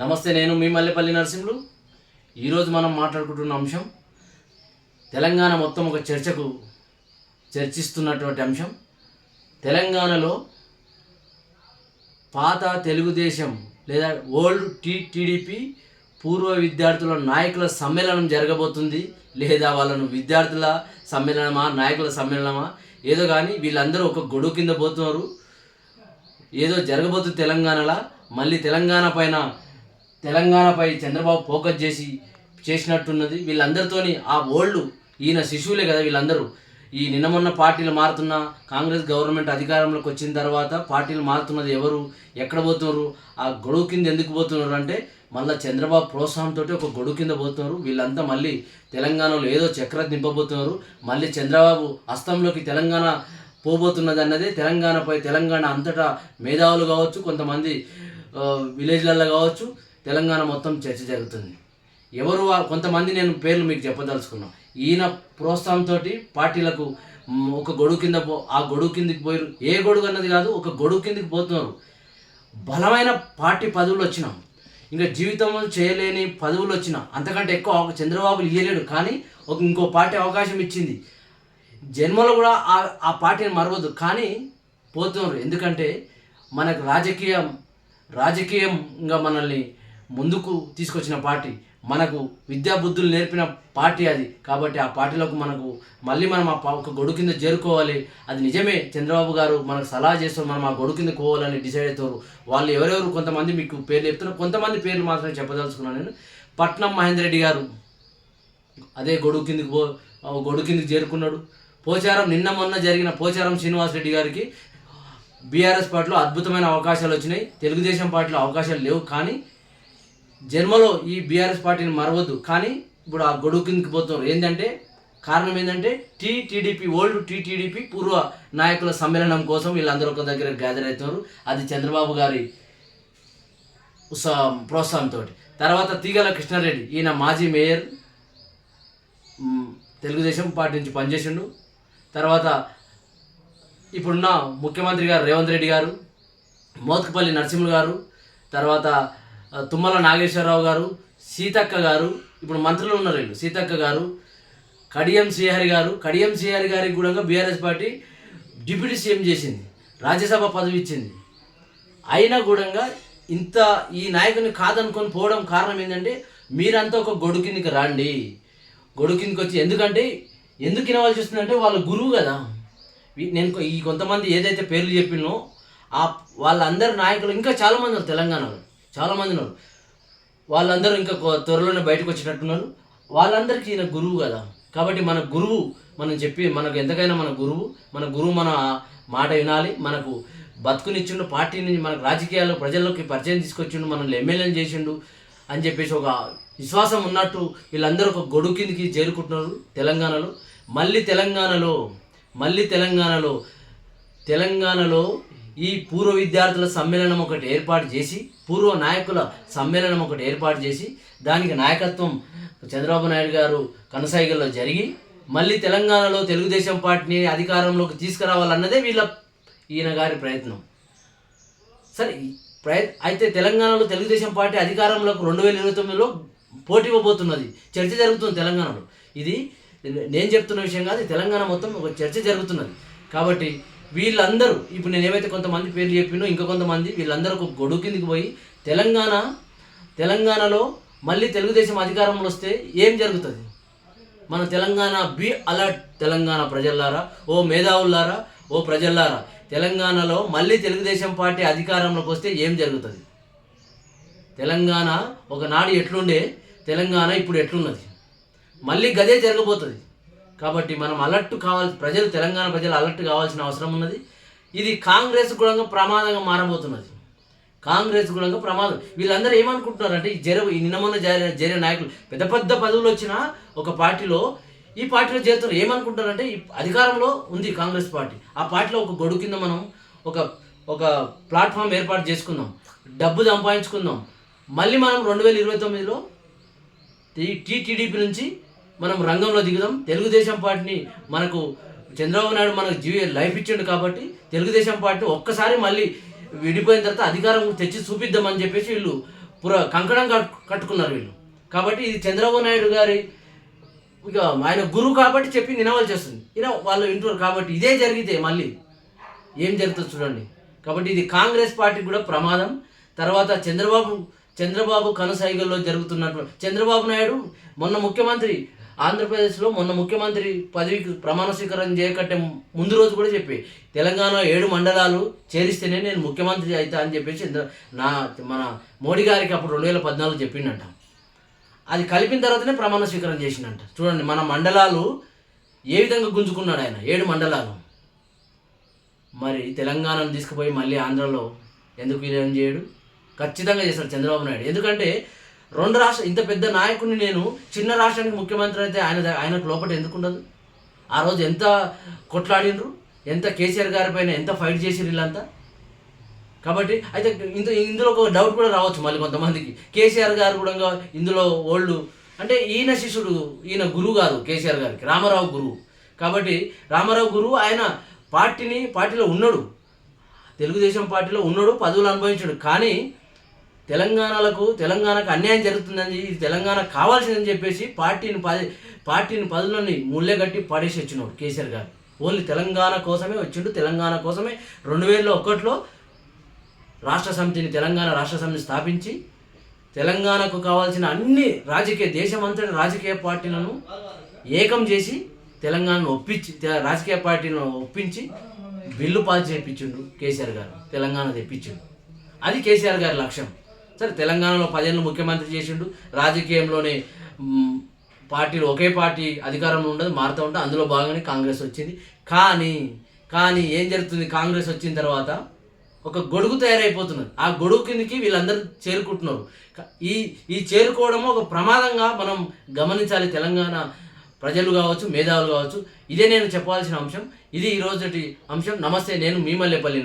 నమస్తే నేను మీ మల్లెపల్లి నరసింహులు. ఈరోజు మనం మాట్లాడుకుంటున్న అంశం తెలంగాణ మొత్తం ఒక చర్చకు చర్చిస్తున్నటువంటి అంశం. తెలంగాణలో పాత తెలుగుదేశం లేదా ఓల్డ్ టీ టీడీపీ పూర్వ విద్యార్థుల నాయకుల సమ్మేళనం జరగబోతుంది లేదా వాళ్ళను విద్యార్థుల సమ్మేళనమా నాయకుల సమ్మేళనమా ఏదో కానీ వీళ్ళందరూ ఒక గొడుగు కింద పోతున్నారు. ఏదో జరగబోతుంది తెలంగాణలో మళ్ళీ తెలంగాణ పైన తెలంగాణపై చంద్రబాబు ఫోకస్ చేసి చేసినట్టున్నది వీళ్ళందరితోని ఆ ఓల్డ్ ఈయన శిశువులే కదా వీళ్ళందరూ. ఈ నిన్న మొన్న పార్టీలు మారుతున్న కాంగ్రెస్ గవర్నమెంట్ అధికారంలోకి వచ్చిన తర్వాత పార్టీలు మారుతున్నది ఎవరు ఎక్కడ పోతున్నారు ఆ గొడుగు కింద ఎందుకు పోతున్నారు అంటే మళ్ళీ చంద్రబాబు ప్రోత్సాహంతో ఒక గొడుగు కింద పోతున్నారు. వీళ్ళంతా మళ్ళీ తెలంగాణలో ఏదో చక్ర నింపబోతున్నారు మళ్ళీ చంద్రబాబు హస్తంలోకి తెలంగాణ పోబోతున్నది అన్నది తెలంగాణపై తెలంగాణ అంతటా మేధావులు కావచ్చు కొంతమంది విలేజ్లలో కావచ్చు. తెలంగాణ మొత్తం చర్చ జరుగుతుంది. ఎవరు కొంతమంది నేను పేర్లు మీకు చెప్పదలుచుకున్నాను ఈయన ప్రోత్సాహంతో పార్టీలకు ఒక గొడుగు కింద పో ఆ గొడుగు కిందకి పోయారు ఏ గొడుగు అన్నది కాదు ఒక గొడుగు కిందకి పోతున్నారు. బలమైన పార్టీ పదవులు వచ్చినాం. ఇంకా జీవితంలో చేయలేని పదవులు వచ్చిన. అంతకంటే ఎక్కువ చంద్రబాబు ఇయ్యలేడు. కానీ ఒక ఇంకో పార్టీ అవకాశం ఇచ్చింది. జన్మలో కూడా ఆ ఆ పార్టీని మరవద్దు. కానీ పోతున్నారు. ఎందుకంటే మనకు రాజకీయం రాజకీయంగా మనల్ని ముందుకు తీసుకొచ్చిన పార్టీ. మనకు విద్యాబుద్ధులు నేర్పిన పార్టీ అది. కాబట్టి ఆ పార్టీలకు మనకు మళ్ళీ మనం ఆ పా- ఒక గొడుగు కింద చేరుకోవాలి. అది నిజమే. చంద్రబాబు గారు మనకు సలహా చేస్తారు మనం ఆ గొడుగు కింద పోవాలని డిసైడ్ అవుతారు వాళ్ళు ఎవరెవరు కొంతమంది మీకు పేర్లు చెప్తున్నారు. కొంతమంది పేర్లు మాత్రమే చెప్పదలుచుకున్నాను నేను. పట్నం మహేందర్ రెడ్డి గారు అదే గొడుగు కిందకి పో గొడు గొడుగు కిందకి చేరుకున్నాడు. పోచారం నిన్న మొన్న జరిగిన పోచారం శ్రీనివాస్ రెడ్డి గారికి బీఆర్ఎస్ పార్టీలో అద్భుతమైన అవకాశాలు వచ్చినాయి. తెలుగుదేశం పార్టీలో అవకాశాలు లేవు. కానీ జన్మలో ఈ బీఆర్ఎస్ పార్టీని మరవద్దు. కానీ ఇప్పుడు ఆ గొడుగు కిందకి పోతున్నారు. ఏంటంటే కారణం ఏంటంటే టీ టీడీపీ ఓల్డ్ టీటీడీపీ పూర్వ నాయకుల సమ్మేళనం కోసం వీళ్ళందరూ ఒక దగ్గర గ్యాదర్ అవుతున్నారు. అది చంద్రబాబు గారి ఉత్సాహం ప్రోత్సాహంతో తర్వాత తీగల కృష్ణారెడ్డి ఈయన మాజీ మేయర్. తెలుగుదేశం పార్టీ నుంచి పనిచేసిండు. తర్వాత ఇప్పుడున్న ముఖ్యమంత్రి గారు రేవంత్ రెడ్డి గారు మోత్కుపల్లి నరసింహులు గారు. తర్వాత తుమ్మల నాగేశ్వరరావు గారు సీతక్క గారు ఇప్పుడు మంత్రులు ఉన్నారు వీళ్ళు సీతక్క గారు కడియం శ్రీహరి గారు కడియం శ్రీహరి గారికి కూడా బీఆర్ఎస్ పార్టీ డిప్యూటీ సీఎం చేసింది రాజ్యసభ పదవి ఇచ్చింది. అయినా కూడా ఇంత ఈ నాయకుని కాదనుకొని పోవడం కారణం ఏంటంటే మీరంతా ఒక గొడుగు కిందకి రండి. గొడుగు కిందకి వచ్చి ఎందుకంటే ఎందుకు వినవలసి వస్తుందంటే వాళ్ళ గురువు కదా. నేను కొ- ఈ కొంతమంది ఏదైతే పేర్లు చెప్పినో ఆ వాళ్ళందరి నాయకులు ఇంకా చాలామంది ఉన్నారు తెలంగాణలో. చాలామంది ఉన్నారు. వాళ్ళందరూ ఇంకా త్వరలోనే బయటకు వచ్చినట్టున్నారు. వాళ్ళందరికీ ఈయన గురువు కదా. కాబట్టి మన గురువు మనం చెప్పి మనకు ఎంతకైనా మన గురువు మన గురువు మన మాట వినాలి. మనకు బతుకునిచ్చిండు పార్టీని మనకు రాజకీయాల్లో ప్రజల్లోకి పరిచయం తీసుకొచ్చిండు మనల్ని ఎమ్మెల్యేని చేసిండు అని చెప్పేసి ఒక విశ్వాసం ఉన్నట్టు వీళ్ళందరూ ఒక గొడుగు కిందికి చేరుకుంటున్నారు తెలంగాణలో. మళ్ళీ తెలంగాణలో మళ్ళీ తెలంగాణలో తెలంగాణలో ఈ పూర్వ విద్యార్థుల సమ్మేళనం ఒకటి ఏర్పాటు చేసి పూర్వ నాయకుల సమ్మేళనం ఒకటి ఏర్పాటు చేసి దానికి నాయకత్వం చంద్రబాబు నాయుడు గారు కనసాగిలో జరిగి మళ్ళీ తెలంగాణలో తెలుగుదేశం పార్టీని అధికారంలోకి తీసుకురావాలన్నదే వీళ్ళ ఈయన గారి ప్రయత్నం. సరే ప్రయ అయితే తెలంగాణలో తెలుగుదేశం పార్టీ అధికారంలోకి రెండు వేల ఇరవై తొమ్మిదిలో పోటీ ఇవ్వబోతున్నది. చర్చ జరుగుతుంది తెలంగాణలో. ఇది నేను చెప్తున్న విషయం కాదు తెలంగాణ మొత్తం ఒక చర్చ జరుగుతున్నది. కాబట్టి వీళ్ళందరూ ఇప్పుడు నేను ఏవైతే కొంతమంది పేర్లు చెప్పినో ఇంకా కొంతమంది వీళ్ళందరూ ఒక గొడుగు కిందికి పోయి తెలంగాణ తెలంగాణలో మళ్ళీ తెలుగుదేశం అధికారంలో వస్తే ఏం జరుగుతుంది? మన తెలంగాణ బి అలర్ట్ తెలంగాణ ప్రజల్లారా ఓ మేధావులారా ఓ ప్రజల్లారా తెలంగాణలో మళ్ళీ తెలుగుదేశం పార్టీ అధికారంలోకి వస్తే ఏం జరుగుతుంది? తెలంగాణ ఒకనాడు ఎట్లుండే తెలంగాణ ఇప్పుడు ఎట్లున్నది? మళ్ళీ గదే జరగబోతుంది. కాబట్టి మనం అలర్ట్ కావాల్సి ప్రజలు తెలంగాణ ప్రజలు అలర్ట్ కావాల్సిన అవసరం ఉన్నది. ఇది కాంగ్రెస్ కూడా ప్రమాదంగా మారబోతున్నది. కాంగ్రెస్ కూడా ప్రమాదం. వీళ్ళందరూ ఏమనుకుంటున్నారంటే ఈ జర నిన్నమన్న నిన్న మొన్న జరిగిన జరిగిన నాయకులు పెద్ద పెద్ద పదవులు వచ్చిన ఒక పార్టీలో ఈ పార్టీలో చేరుతున్నారు ఏమనుకుంటారంటే ఈ అధికారంలో ఉంది కాంగ్రెస్ పార్టీ. ఆ పార్టీలో ఒక గొడుగు కింద మనం ఒక ఒక ప్లాట్ఫామ్ ఏర్పాటు చేసుకుందాం. డబ్బు సంపాదించుకుందాం. మళ్ళీ మనం రెండు వేల ఇరవై తొమ్మిదిలో ఈ టీటీడీపీ నుంచి మనం రంగంలో దిగుదాం. తెలుగుదేశం పార్టీని మనకు చంద్రబాబు నాయుడు మనకు జీవి లైఫ్ ఇచ్చిండు కాబట్టి తెలుగుదేశం పార్టీ ఒక్కసారి మళ్ళీ విడిపోయిన తర్వాత అధికారం తెచ్చి చూపిద్దామని చెప్పేసి వీళ్ళు పుర కంకణం కట్టుకున్నారు వీళ్ళు. కాబట్టి ఇది చంద్రబాబు నాయుడు గారి ఇక ఆయన గురువు కాబట్టి చెప్పి నినవాలు చేస్తుంది. ఈయన వాళ్ళు వింటున్నారు కాబట్టి ఇదే జరిగితే మళ్ళీ ఏం జరుగుతుంది చూడండి. కాబట్టి ఇది కాంగ్రెస్ పార్టీ కూడా ప్రమాదం. తర్వాత చంద్రబాబు చంద్రబాబు కనసైగల్లో జరుగుతున్నటువంటి చంద్రబాబు నాయుడు మొన్న ముఖ్యమంత్రి ఆంధ్రప్రదేశ్లో మొన్న ముఖ్యమంత్రి పదవికి ప్రమాణ స్వీకారం చేయకట్టే ముందు రోజు కూడా చెప్పి తెలంగాణ ఏడు మండలాలు చేరిస్తేనే నేను ముఖ్యమంత్రి అవుతా అని చెప్పేసి నా మన మోడీ గారికి అప్పుడు రెండు వేల పద్నాలుగు చెప్పిండంట. అది కలిపిన తర్వాతనే ప్రమాణ స్వీకారం చేసిండంట. చూడండి మన మండలాలు ఏ విధంగా గుంజుకున్నాడు ఆయన? ఏడు మండలాలు. మరి తెలంగాణను తీసుకుపోయి మళ్ళీ ఆంధ్రలో ఎందుకు విలీనం చేయడు? ఖచ్చితంగా చేస్తాడు చంద్రబాబు నాయుడు. ఎందుకంటే రెండు రాష్ట్ర ఇంత పెద్ద నాయకుడిని నేను చిన్న రాష్ట్రానికి ముఖ్యమంత్రి అయితే ఆయన ఆయనకు లోపల ఎందుకు ఉండదు? ఆ రోజు ఎంత కొట్లాడినరు ఎంత కేసీఆర్ గారి పైన ఎంత ఫైట్ చేసిరు వీళ్ళంతా? కాబట్టి అయితే ఇంత ఇందులో ఒక డౌట్ కూడా రావచ్చు మళ్ళీ కొంతమందికి. కేసీఆర్ గారు కూడా ఇందులో ఓల్డ్ అంటే ఈయన శిష్యుడు ఈయన గురువు కాదు కేసీఆర్ గారికి రామారావు గురువు. కాబట్టి రామారావు గురువు ఆయన పార్టీని పార్టీలో ఉన్నాడు. తెలుగుదేశం పార్టీలో ఉన్నాడు పదవులు అనుభవించాడు. కానీ తెలంగాణలకు తెలంగాణకు అన్యాయం జరుగుతుందని ఇది తెలంగాణ కావాల్సిందని చెప్పేసి పార్టీని పది పార్టీని పదులని ముళ్ళెగట్టి పడేసి వచ్చినాడు కేసీఆర్ గారు. ఓన్లీ తెలంగాణ కోసమే వచ్చిండు తెలంగాణ కోసమే రెండు వేల ఒకటిలో రాష్ట్ర సమితిని తెలంగాణ రాష్ట్ర సమితిని స్థాపించి తెలంగాణకు కావాల్సిన అన్ని రాజకీయ దేశమంతటి రాజకీయ పార్టీలను ఏకం చేసి తెలంగాణను ఒప్పించి తె- రాజకీయ పార్టీలను ఒప్పించి బిల్లు పాస్ చేయించిండు కేసీఆర్ గారు తెలంగాణ తెప్పించిండు. అది కేసీఆర్ గారి లక్ష్యం. సరే తెలంగాణలో పదేళ్ళు ముఖ్యమంత్రి చేసిండు. రాజకీయంలోనే పార్టీలు ఒకే పార్టీ అధికారంలో ఉండదు మారుతూ ఉంటే అందులో భాగంగానే కాంగ్రెస్ వచ్చింది. కానీ కానీ ఏం జరుగుతుంది? కాంగ్రెస్ వచ్చిన తర్వాత ఒక గొడుగు తయారైపోతున్నది. ఆ గొడుగు కిందకి వీళ్ళందరూ చేరుకుంటున్నారు. ఈ ఈ చేరుకోవడము ఒక ప్రమాదంగా మనం గమనించాలి. తెలంగాణ ప్రజలు కావచ్చు మేధావులు కావచ్చు. ఇదే నేను చెప్పాల్సిన అంశం. ఇది ఈ రోజుటి అంశం. నమస్తే నేను మీ మల్లెపల్లి